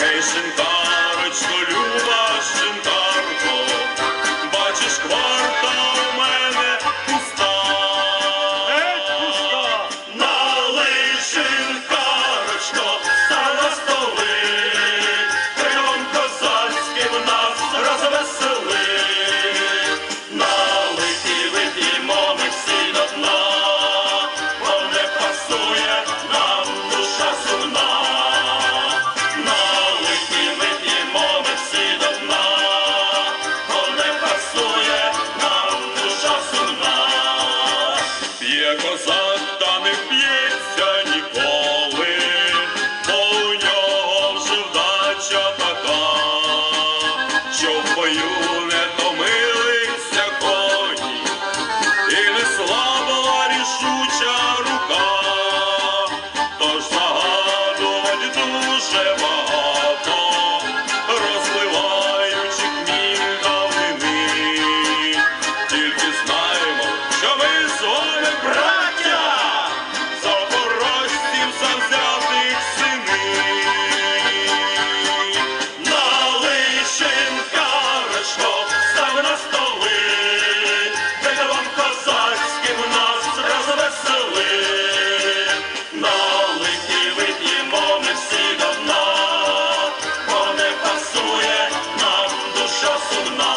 Hasten козак, та не п'ється ніколи, у нього вже вдача така, що в бою не томилися коні, і не рішуча рука, тож загадувати дуже важко. Show some love.